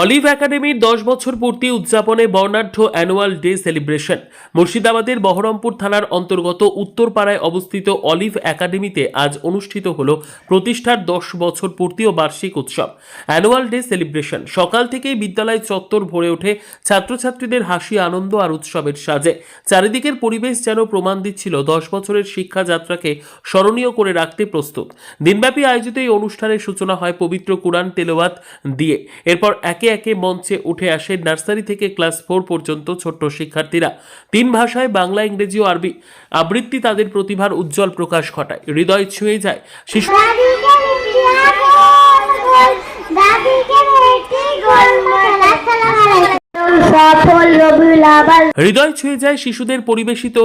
Olive একাডেমির দশ বছর পূর্তি উদযাপনে বর্ণাঢ্য অ্যানুয়াল ডে সেলিব্রেশন। মুর্শিদাবাদের বহরমপুর থানার অন্তর্গত উত্তরপাড়ায় অবস্থিত অলিভ একাডেমিতে আজ অনুষ্ঠিত হল প্রতিষ্ঠার দশ বছর পূর্তি ও বার্ষিক উৎসব। Annual day celebration. সকাল থেকেই বিদ্যালয় চত্বর ভরে ওঠে ছাত্রছাত্রীদের হাসি, আনন্দ আর উৎসবের সাজে। চারিদিকের পরিবেশ যেন প্রমাণ দিচ্ছিল দশ বছরের শিক্ষা যাত্রাকে স্মরণীয় করে রাখতে প্রস্তুত। দিনব্যাপী আয়োজিত এই অনুষ্ঠানের সূচনা হয় পবিত্র কুরআন তেলাওয়াত দিয়ে। এরপর একে একে মঞ্চে উঠে আসে নার্সারি থেকে ক্লাস ফোর পর্যন্ত ছোট্ট শিক্ষার্থীরা। তিন ভাষায় বাংলা, ইংরেজি ও আরবি আবৃত্তি তাদের প্রতিভার উজ্জ্বল প্রকাশ ঘটায়। হৃদয় ছুঁয়ে যায় শিশু হৃদয় ছুঁয়ে যায় শিশুদের পরিবেশিত।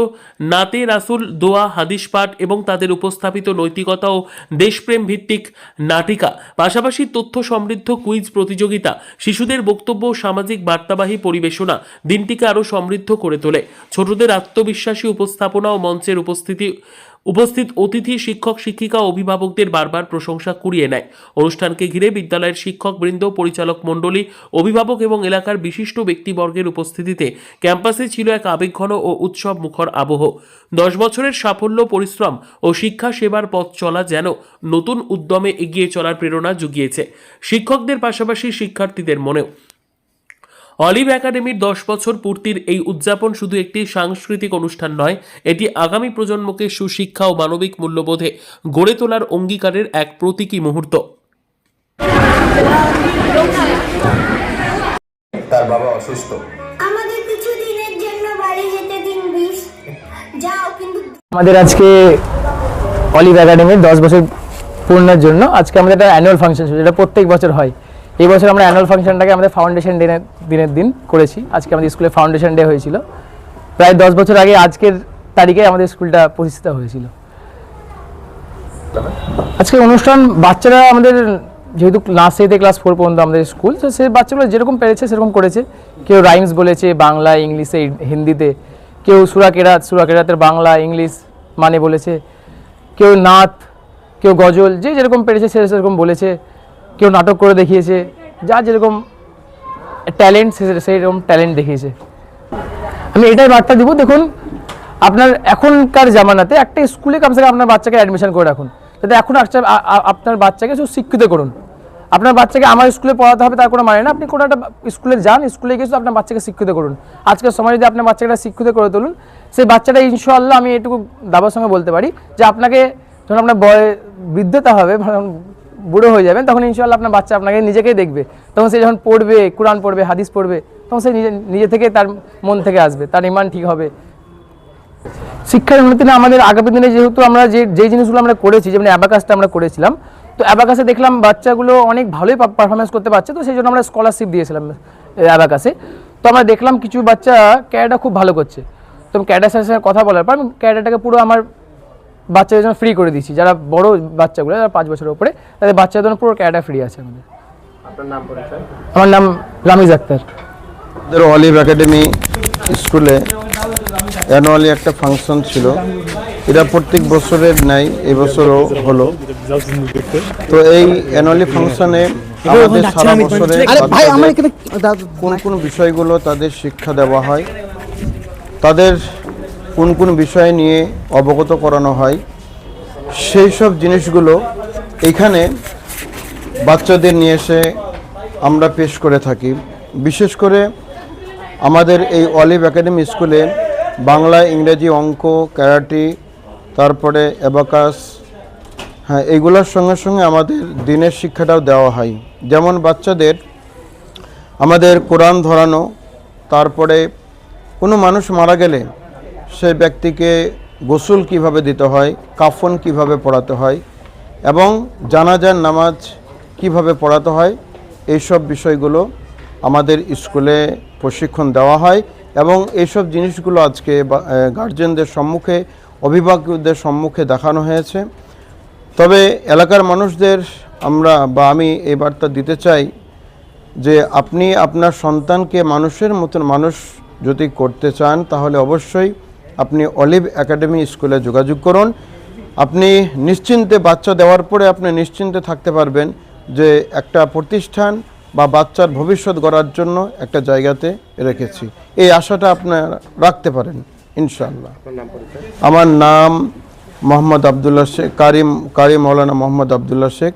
নাতে রাসুল দোয়া, হাদিস পাঠ এবং তাদের উপস্থাপিত নৈতিকতা ও দেশপ্রেম ভিত্তিক নাটিকা। পাশাপাশি তথ্য সমৃদ্ধ কুইজ প্রতিযোগিতা, শিশুদের বক্তব্য সামাজিক বার্তাবাহী পরিবেশনা দিনটিকে আরও সমৃদ্ধ করে তোলে। ছোটদের আত্মবিশ্বাসী উপস্থাপনা ও মঞ্চের উপস্থিতি উপস্থিত অতিথি, শিক্ষক, শিক্ষিকা অভিভাবকদের বারবার প্রশংসা কুড়িয়ে নেয়। অনুষ্ঠানকে ঘিরে বিদ্যালয়ের শিক্ষক বৃন্দ, পরিচালক মণ্ডলী, অভিভাবক এবং এলাকার বিশিষ্ট ব্যক্তিবর্গের উপস্থিতিতে ক্যাম্পাসে ছিল এক আবেগঘন ও উৎসব মুখর আবহ। দশ বছরের সাফল্য, পরিশ্রম ও শিক্ষা সেবার পথ চলা যেন নতুন উদ্যমে এগিয়ে চলার প্রেরণা জুগিয়েছে। শিক্ষকদের পাশাপাশি শিক্ষার্থীদের মনেও অলিভ একাডেমির দশ বছর পূর্তির এই উদযাপন শুধু একটি সাংস্কৃতিক অনুষ্ঠান নয় এটি আগামী প্রজন্মকে সুশিক্ষা ও মানবিক মূল্যবোধে গড়ে তোলার অঙ্গীকারের এক প্রতীকী মুহূর্ত। তার বাবা অসুস্থ। আমাদের কিছু দিনের জন্য বাড়ি যেতে দিন বিশ। যাও কিন্তু আমাদের আজকে অলিভ একাডেমির দশ বছর পূর্ণের জন্য আজকে আমাদের একটা অ্যানুয়াল ফাংশন ছিল যেটা প্রত্যেক বছর হয়। এই বছর আমরা অ্যানুয়াল ফাংশনটাকে আমাদের ফাউন্ডেশন দিনের দিনের দিন করেছি। আজকে আমাদের স্কুলে ফাউন্ডেশন ডে হয়েছিল। প্রায় দশ বছর আগে আজকের তারিখে আমাদের স্কুলটা প্রতিষ্ঠিত হয়েছিল। আজকে অনুষ্ঠান বাচ্চারা আমাদের যেহেতু নার্সারি থেকে ক্লাস ফোর পর্যন্ত আমাদের স্কুল তো সেই বাচ্চাগুলো যেরকম পেরেছে সেরকম করেছে। কেউ রাইমস বলেছে, বাংলা, ইংলিশে, হিন্দিতে। কেউ সুরা কেরাত সুরা কেরাতের বাংলা, ইংলিশ মানে বলেছে। কেউ নাথ কেউ গজল, যে যেরকম পেরেছে সে সেরকম বলেছে। কেউ নাটক করে দেখিয়েছে, যা যেরকম ট্যালেন্ট সেরকম ট্যালেন্ট দেখিয়েছে। আমি এটাই বার্তা দিব, দেখুন, আপনার এখনকার জামানাতে একটা স্কুলে কমসে কম আপনার বাচ্চাকে অ্যাডমিশন করে রাখুন। যাতে এখন একটা- আ- আ- আপনার বাচ্চাকে শুধু শিক্ষিত করুন। আপনার বাচ্চাকে আমার স্কুলে পড়াতে হবে, তার কোনো মানে না, আপনি কোনো একটা স্কুলে যান, স্কুলে গিয়ে আপনার বাচ্চাকে শিক্ষিত করুন। আজকের সময় যদি আপনার বাচ্চাটা শিক্ষিত করে তুলুন, সেই বাচ্চাটা ইনশাল্লাহ আমি এটুকু দাবার সঙ্গে বলতে পারি যে আপনাকে যখন আপনার বয় বৃদ্ধতা হবে বুড়ো হয়ে যাবেন, তখন ইনশাআল্লাহ আপনার বাচ্চা আপনাকে নিজেকেই দেখবে। তখন সে যখন পড়বে, কোরআন পড়বে, হাদিস পড়বে, তখন সে নিজে নিজে থেকে তার মন থেকে আসবে, তার ইমান ঠিক হবে। শিক্ষার উন্নতি না আমাদের আগামী দিনে যেহেতু আমরা যে, যেই জিনিসগুলো আমরা করেছি, যেমন অ্যাবাকাসটা আমরা করেছিলাম, তো অ্যাবাকাসে দেখলাম বাচ্চাগুলো অনেক ভালোই পারফরমেন্স করতে পারছে, তো সেই জন্য আমরা স্কলারশিপ দিয়েছিলাম অ্যাবাকাসে। তো আমরা দেখলাম কিছু বাচ্চা ক্যাডা খুব ভালো করছে। তো ক্যাডার সাথে সাথে কথা বলার পর আমি ক্যাডাটাকে পুরো আমার বাচ্চাদের জন্য ফ্রি করে দিচ্ছি যারা বড় বাচ্চাগুলো যারা পাঁচ বছরের উপরে তাদের বাচ্চাদের জন্য পুরো ক্যাডা ফ্রি আছে আমাদের। আমার নাম রামিজ আক্তার। আমাদের অলিভ একাডেমি স্কুলে অ্যানুয়ালি একটা ফাংশন ছিল। এটা প্রত্যেক বছরের নাই এবছরও হলো। তো এই অ্যানুয়ালি ফাংশনে আমাদের সারা বছরে বাচ্চাদের কোন কোন বিষয়গুলো তাদের শিক্ষা দেওয়া হয় তাদের কোন কোন বিষয় নিয়ে অবগত করানো হয়, সেই সব জিনিসগুলো এখানে বাচ্চাদের নিয়ে এসে আমরা পেশ করে থাকি। বিশেষ করে আমাদের এই অলিভ একাডেমি স্কুলে বাংলা, ইংরেজি, অঙ্ক, ক্যারাটি, তারপরে অ্যাবাকাস হ্যাঁ এইগুলোর সঙ্গে সঙ্গে আমাদের দিনের শিক্ষাটাও দেওয়া হয়। যেমন বাচ্চাদের আমাদের কোরআন ধরানো, তারপরে কোনো মানুষ মারা গেলে সে ব্যক্তিকে গোসল কীভাবে দিতে হয়, কাফন কীভাবে পড়াতে হয় এবং জানাজার নামাজ কীভাবে পড়াতে হয়, এইসব বিষয়গুলো আমাদের স্কুলে প্রশিক্ষণ দেওয়া হয় এবং এইসব জিনিসগুলো আজকে গার্জেনদের সম্মুখে, অভিভাবকদের সম্মুখে দেখানো হয়েছে। তবে এলাকার মানুষদের আমরা বা আমি এই বার্তা দিতে চাই যে আপনি আপনার সন্তানকে মানুষের মতন মানুষ যদি করতে চান, তাহলে অবশ্যই আপনি অলিভ একাডেমি স্কুলে যোগাযোগ করুন। আপনি নিশ্চিন্তে বাচ্চা দেওয়ার পরে আপনি নিশ্চিন্তে থাকতে পারবেন যে একটা প্রতিষ্ঠান বা বাচ্চার ভবিষ্যৎ গড়ার জন্য একটা জায়গাতে রেখেছি। এই আশাটা আপনারা রাখতে পারেন ইনশাল্লাহ আমার নাম মোহাম্মদ আবদুল্লাহ শেখ কারিম কারি মৌলানা মোহাম্মদ আবদুল্লাহ শেখ।